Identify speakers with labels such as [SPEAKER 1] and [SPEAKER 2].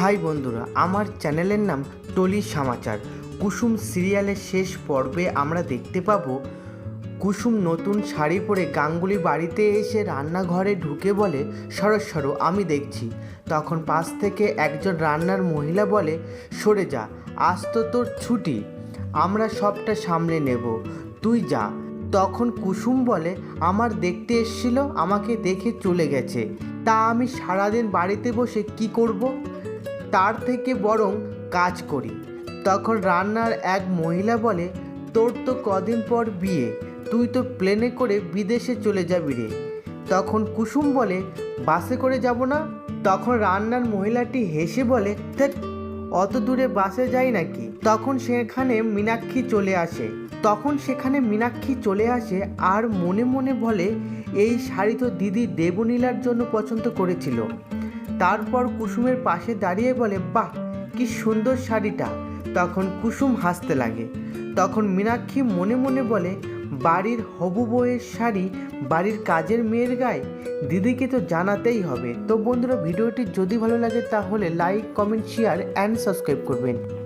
[SPEAKER 1] High বন্ধুরা, আমার চ্যানেলের নাম টলি সমাচার। কুসুম সিরিয়ালের শেষ পর্বে আমরা দেখতে পাবো, কুসুম নতুন শাড়ি পরে গাঙ্গুলি বাড়িতে এসে রান্নাঘরে ঢুকে বলে, সরো সরো, আমি দেখছি। তখন পাশ থেকে একজন রান্নার মহিলা বলে, সরে যা, আজ তো তোর ছুটি, আমরা সবটা সামলে নেব, তুই যা। তখন কুসুম বলে, আমার দেখতে এসেছিল, আমাকে দেখে চলে গেছে, তা আমি সারাদিন বাড়িতে বসে কি করব? তার থেকে বরং কাজ করি। তখন রান্নার এক মহিলা বলে তোর তো কদিন পর বিয়ে তুই তো প্লেনে করে বিদেশে চলে যাবি রে। তখন কুসুম বলে বাসে করে যাব না? তখন রান্নার মহিলাটি হেসে বলে "ধ্যাৎ, অত দূরে বাসে যাই নাকি? তখন সেখানে মীনাক্ষী চলে আসে। তখন সেখানে মীনাক্ষী চলে আসে আর মনে মনে বলে এই শাড়ি তো দিদি দেবনীলার জন্য পছন্দ করেছিল। তারপর কুসুমের পাশে দাঁড়িয়ে বলে, বাহ, কি সুন্দর শাড়িটা। তখন কুসুম হাসতে লাগে। তখন মীনাক্ষী মনে মনে বলে, বাড়ির হবু বইয়ের শাড়ি বাড়ির কাজের মেয়ের গায়ে? দিদিকে তো জানাতেই হবে। তো বন্ধুরা, ভিডিওটি যদি ভালো লাগে তাহলে like comment share and subscribe করবেন।